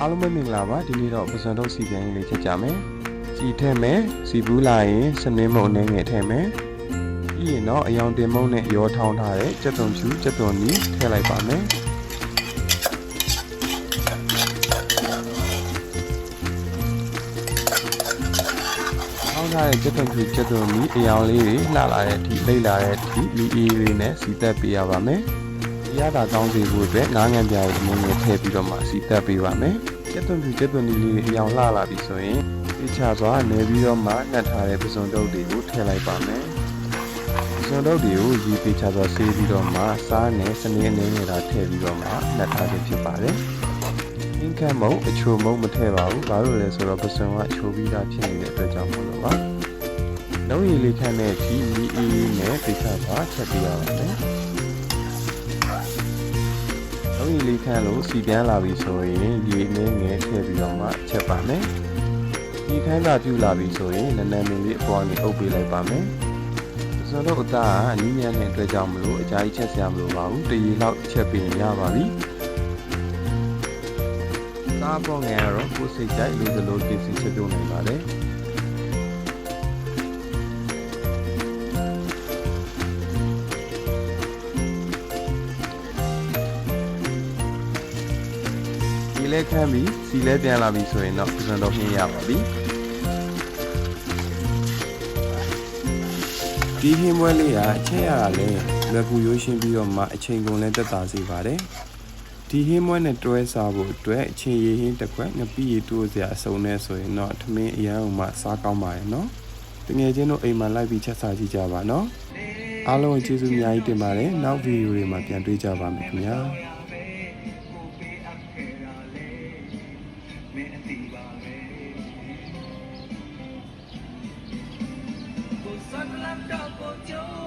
အားလုံးပဲမင်္ဂလာပါဒီနေ့တော့ပစံတော့စီပြန်ရေးလေးချက်ကြမယ်စီထဲမယ်စီဘူးလာရင်စနင်းမုံအနေငယ်ထဲမယ်ပြီးရင်တော့အယောင်တင်မုံနဲ့ရောထောင်းထားတဲ့ကြက်သွန်ဖြူကြက်သွန်နီထည့်လိုက်ပါမယ်ထောင်းထားတဲ့ကြက်သွန်ဖြူကြက်သွန်နီအယောင်လေးတွေလှလာတဲ့အထိလိမ့်လာတဲ့အထိမီအေးလေးနဲ့စီသက်ပေးရပါမယ် ရတာကောင်းစေဖို့အတွက်ငားငံပြားရဲ့အမုန်းနဲ့ထည့်ပြီးတော့မှစီသက်ပေးပါမယ်ကျက်သွန်ဖြူကျက်သွန်ဒီလေးအယောင်လှလာပြီဆိုရင်ပြချစွာနေပြီးတော့မှနှက်ထားတဲ့ပစုံတုပ်တွေကိုထည့်လိုက်ပါမယ်ပစုံတုပ်တွေကိုရေပြချစွာဆေးပြီးတော့မှစားနဲ့စနေအနေနဲ့တာထည့်ပြီးတော့မှနှက်ထားခြင်းဖြစ်ပါတယ်အင်းခတ်မုံအချိုမုံမထည့်ပါဘူးဘာလို့လဲဆိုတော့ပစုံကအချိုပြီးသားဖြစ်နေတဲ့အတွက်ကြောင့်မို့လို့ပါလုံးရည်လေးခန့်တဲ့ဒီမီအေးနဲ့ပြချစွာချက်ပြရပါမယ် လုံးရီလေးခန့်လို့စီပြန်လာပြီဆိုရင်ရေနည်းငယ်ထည့်ပြီးတော့မှချက်ပါမယ်။ဒီခန်းသာပြူလာပြီဆိုရင်နည်းနည်းလေးအပေါ်ကနေအုပ်ပေးလိုက်ပါမယ်။ဆိုတော့အသားကအနည်းငယ်နဲ့အတွက်ကြောင့်မလို့အကြာကြီးချက်စရာမလိုပါဘူး။တရေလောက်ချက်ပြီးရပါပြီ။သားပေါ်ငယ်ကတော့ကိုယ်စိတ်ကြိုက်လို့သလိုပြင်စီချက်ပြုံးနိုင်ပါတယ်။ လဲခမ်းပြီးစီလဲပြန်လာပြီဆိုရင်တော့ပစံတော့ပြင်းရပါပြီဒီဟင်းပွဲလေးကအချက်ရတာလဲလွယ်ကူရိုးရှင်းပြီးတော့မှအချိန်ကုန်လဲတက်တာစေပါတယ်ဒီဟင်းပွဲနဲ့တွဲစားဖို့အတွက်အချိန်ရည်ဟင်းတစ်ခွက်ငပိရည်တိုးစရာအစုံနဲ့ဆိုရင်တော့ထမင်းအရန်အောင်မှစားကောင်းပါရဲ့နော်တကယ်ချင်းတို့အိမ်မှာလိုက်ပြီးချက်စားကြည့်ကြပါနော်အားလုံးကျေးဇူးအများကြီးတင်ပါတယ်နောက်ဗီဒီယိုတွေမှာပြန်တွေ့ကြပါမယ်ခင်ဗျာ ကိုစက်လန်တော့ကိုကြိုးစား